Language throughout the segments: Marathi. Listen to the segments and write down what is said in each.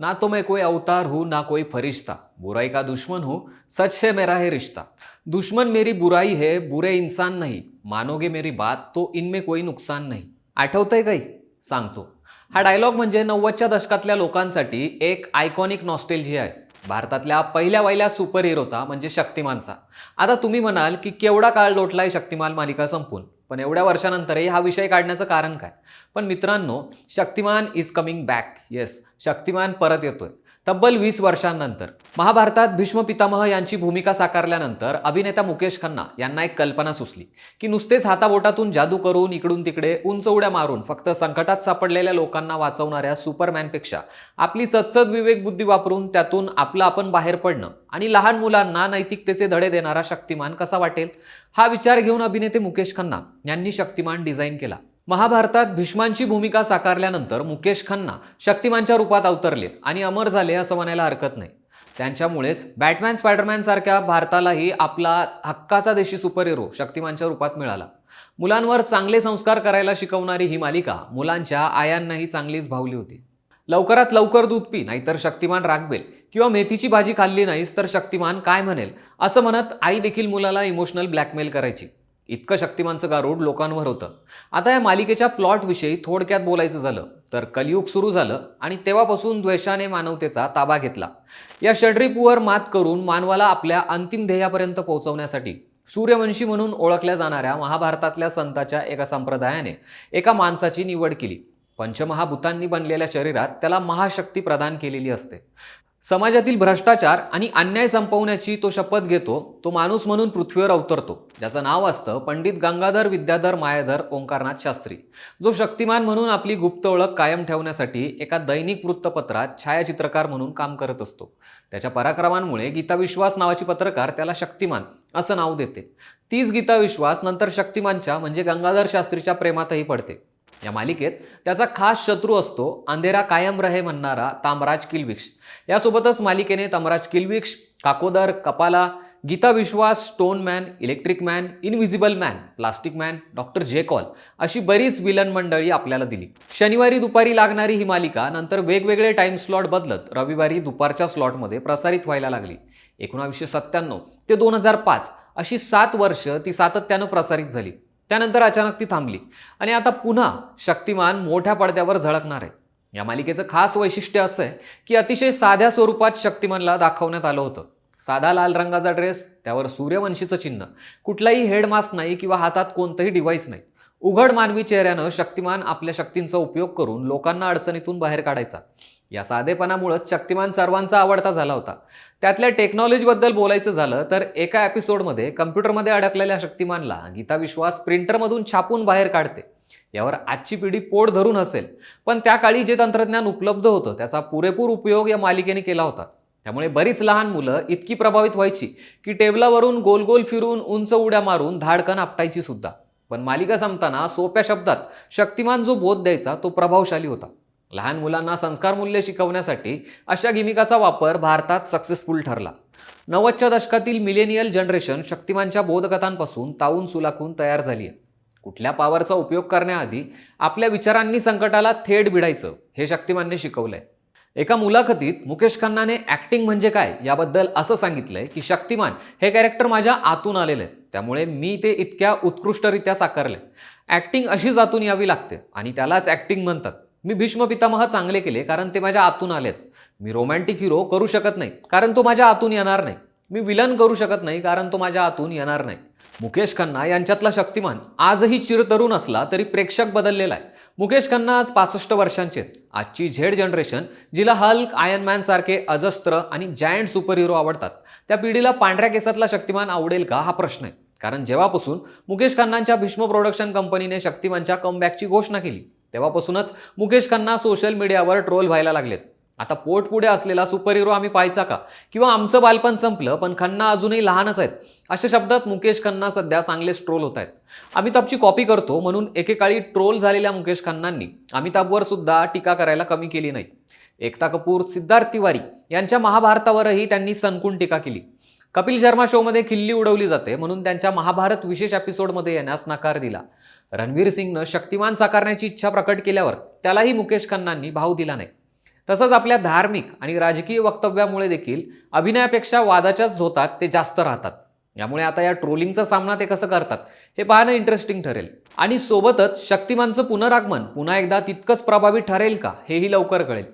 ना तो मैं कोई अवतार हूँ ना कोई फरिश्ता। बुराई का दुश्मन हूँ सच है मेरा है रिश्ता। दुश्मन मेरी बुराई है बुरे इंसान नहीं। मानोगे मेरी बात तो इनमें कोई नुकसान नाही। आठवतंय काही? सांगतो. हा डायलॉग म्हणजे नव्वदच्या दशकातल्या लोकांसाठी एक आयकॉनिक नॉस्टेलजी आहे. भारतातल्या पहिल्या वहिल्या सुपर हिरोचा म्हणजे शक्तिमानचा. आता तुम्ही म्हणाल की केवढा काळ लोटलाय शक्तिमान मालिका संपून? पण एवढ्या वर्षानंतरही हा विषय काढण्याचं कारण काय? पण मित्रांनो Shaktimaan is coming back yes Shaktimaan परत येतोय. तब्बल वीस वर्षांनंतर. महाभारतात भीष्म पितामह यांची भूमिका साकारल्यानंतर अभिनेता मुकेश खन्ना यांना एक कल्पना सुचली की नुसतेच हाताबोटातून जादू करून इकडून तिकडे उंच उड्या मारून फक्त संकटात सापडलेल्या लोकांना वाचवणाऱ्या सुपरमॅनपेक्षा आपली चतसद विवेकबुद्धी वापरून त्यातून आपलं आपण बाहेर पडणं आणि लहान मुलांना नैतिकतेचे धडे देणारा शक्तिमान कसा वाटेल? हा विचार घेऊन अभिनेते मुकेश खन्ना यांनी शक्तिमान डिझाईन केला. महाभारतात भीष्मांची भूमिका साकारल्यानंतर मुकेश खन्ना शक्तिमानच्या रूपात अवतरले आणि अमर झाले असं म्हणायला हरकत नाही. त्यांच्यामुळेच बॅटमॅन स्पायडरमॅन सारख्या भारतालाही आपला हक्काचा देशी सुपर हिरो शक्तिमानच्या रूपात मिळाला. मुलांवर चांगले संस्कार करायला शिकवणारी ही मालिका मुलांच्या आयांनाही चांगलीच भावली होती. लवकरात लवकर दूध पी नाहीतर शक्तिमान रागवेल किंवा मेथीची भाजी खाल्ली नाहीस तर शक्तिमान काय म्हणेल असं म्हणत आई देखील मुलाला इमोशनल ब्लॅकमेल करायची. इतकं शक्तिमानचं गारूड लोकांवर होतं. आता या मालिकेच्या प्लॉटविषयी थोडक्यात बोलायचं झालं तर कलियुग सुरू झालं आणि तेव्हापासून द्वेषाने मानवतेचा ताबा घेतला. या षड्रिपूवर मात करून मानवाला आपल्या अंतिम ध्येयापर्यंत पोहोचवण्यासाठी सूर्यवंशी म्हणून ओळखल्या जाणाऱ्या महाभारतातल्या संताच्या एका संप्रदायाने एका माणसाची निवड केली. पंचमहाभूतांनी बनलेल्या शरीरात त्याला महाशक्ती प्रदान केलेली असते. समाजातील भ्रष्टाचार आणि अन्याय संपवण्याची तो शपथ घेतो तो माणूस म्हणून पृथ्वीवर अवतरतो. ज्याचं नाव असतं पंडित गंगाधर विद्याधर मायाधर ओंकारनाथ शास्त्री. जो शक्तिमान म्हणून आपली गुप्त ओळख कायम ठेवण्यासाठी एका दैनिक वृत्तपत्रात छायाचित्रकार म्हणून काम करत असतो. त्याच्या पराक्रमांमुळे गीताविश्वास नावाची पत्रकार त्याला शक्तिमान असं नाव देते. तीच गीताविश्वास नंतर शक्तिमानच्या म्हणजे गंगाधर शास्त्रीच्या प्रेमातही पडते. या मालिकेत. त्याचा खास शत्रू असतो अंधेरा कायम रहे म्हणणारा तामराज किलविक्ष. यासोबतच मालिकेने Tamraj Kilvish Kakodar Kapala Geeta Vishwas stone man electric man invisible man plastic man doctor Jackal अशी बरीच विलन मंडळी आपल्याला दिली. शनिवारी दुपारी लागणारी ही मालिका नंतर वेगवेगळे टाइम स्लॉट बदलत रविवारी दुपारच्या स्लॉटमध्ये प्रसारित व्हायला लागली. एकोणावीसशे सत्त्याण्णव ते दोन हजार पाच अशी सात वर्ष ती सातत्यानं प्रसारित झाली. त्यानंतर अचानक ती थांबली. आणि आता पुन्हा शक्तिमान मोठ्या पडद्यावर झळकणार आहे. या मालिकेचं खास वैशिष्ट्य असं आहे की अतिशय साध्या स्वरूपात शक्तिमानला दाखवण्यात आलं होतं. साधा लाल रंगाचा ड्रेस त्यावर सूर्यवंशीचं चिन्ह. कुठलाही हेड मास्क नाही किंवा हातात कोणतंही डिव्हाइस नाही. उघड मानवी चेहऱ्यानं शक्तिमान आपल्या शक्तींचा उपयोग करून लोकांना अडचणीतून बाहेर काढायचा. या साधेपणामुळं शक्तिमान सर्वांचा आवडता झाला होता. त्यातल्या टेक्नॉलॉजीबद्दल बोलायचं झालं तर एका एपिसोडमध्ये कम्प्युटरमध्ये अडकलेल्या शक्तिमानला गीता विश्वास प्रिंटरमधून छापून बाहेर काढते. यावर आजची पिढी पोट धरून असेल पण त्या काळी जे तंत्रज्ञान उपलब्ध होतं त्याचा पुरेपूर उपयोग या मालिकेने केला होता. त्यामुळे बरीच लहान मुलं इतकी प्रभावित व्हायची की टेबलावरून गोल गोल फिरून उंच उड्या मारून धाडकन आपटायची सुद्धा. पण मालिका संपताना सोप्या शब्दात शक्तिमान जो बोध द्यायचा तो प्रभावशाली होता. लहान मुलांना संस्कार मूल्य शिकवण्यासाठी अशा गिमिकाचा वापर भारतात सक्सेसफुल ठरला. नव्वदच्या दशकातील मिलेनियल जनरेशन शक्तिमानच्या बोधकथांपासून तावून सुलाखून तयार झाली आहे. कुठल्या पॉवरचा उपयोग करण्याआधी आपल्या विचारांनी संकटाला थेट भिडायचं हे शक्तिमानने शिकवलंय. एका मुलाखतीत मुकेश खन्नाने ॲक्टिंग म्हणजे काय याबद्दल असं सांगितलंय की शक्तिमान हे कॅरेक्टर माझ्या आतून आलेलं आहे त्यामुळे मी ते इतक्या उत्कृष्टरित्या साकारले ॲक्टिंग अशीच आतून यावी लागते आणि त्यालाच ॲक्टिंग म्हणतात. मी भीष्म पितामह चांगले केले कारण ते माझ्या आतून आलेत. मी रोमॅन्टिक हिरो करू शकत नाही कारण तो माझ्या आतून येणार नाही. मी विलन करू शकत नाही कारण तो माझ्या आतून येणार नाही. मुकेश खन्ना यांच्यातला शक्तिमान आजही चिरतरुण असला तरी प्रेक्षक बदललेला आहे. मुकेश खन्ना आज पासष्ट वर्षांचे आहेत. आजची झेड जनरेशन जिला हल्क आयर्न मॅन सारखे अजस्त्र आणि जायंट सुपर हिरो आवडतात. त्या पिढीला पांढऱ्या केसातला शक्तिमान आवडेल का? हा प्रश्न आहे. कारण जेव्हापासून मुकेश खन्नांच्या भीष्म प्रोडक्शन कंपनीने शक्तिमानच्या कमबॅकची घोषणा केली तेव्हापासूनच मुकेश खन्ना सोशल मीडियावर ट्रोल व्हायला लागलेत. आता पोट पुढे असलेला सुपर हिरो आम्ही पाहायचा का? किंवा आमचं बालपण संपलं पण खन्ना अजूनही लहानच आहेत. अशा शब्दात मुकेश खन्ना सध्या चांगलेच ट्रोल होत आहेत. अमिताभची कॉपी करतो म्हणून एकेकाळी ट्रोल झालेल्या मुकेश खन्नांनी अमिताभवर सुद्धा टीका करायला कमी केली नाही. एकता कपूर सिद्धार्थ तिवारी यांच्या महाभारतावरही त्यांनी सनकून टीका केली. कपिल शर्मा शोमध्ये खिल्ली उडवली जाते म्हणून त्यांच्या महाभारत विशेष एपिसोडमध्ये येण्यास नकार दिला. रणवीर सिंगनं शक्तिमान साकारण्याची इच्छा प्रकट केल्यावर त्यालाही मुकेश खन्नांनी भाव दिला नाही. तसंच आपल्या धार्मिक आणि राजकीय वक्तव्यामुळे देखील अभिनयापेक्षा वादाच्याच झोतात ते जास्त राहतात. यामुळे आता या ट्रोलिंगचा सामना ते कसं करतात हे पाहणं इंटरेस्टिंग ठरेल. आणि सोबतच शक्तिमानचं पुनरागमन पुन्हा एकदा तितकंच प्रभावी ठरेल का हेही लवकर कळेल.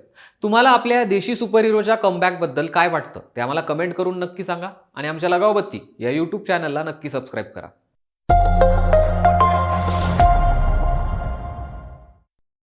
तुम्हाला आपल्या देशी सुपर हिरोच्या कमबॅकबद्दल काय वाटतं ते आम्हाला कमेंट करून नक्की सांगा. आणि आमच्या लगावबत्ती या यूट्यूब चॅनलला नक्की सबस्क्राईब करा.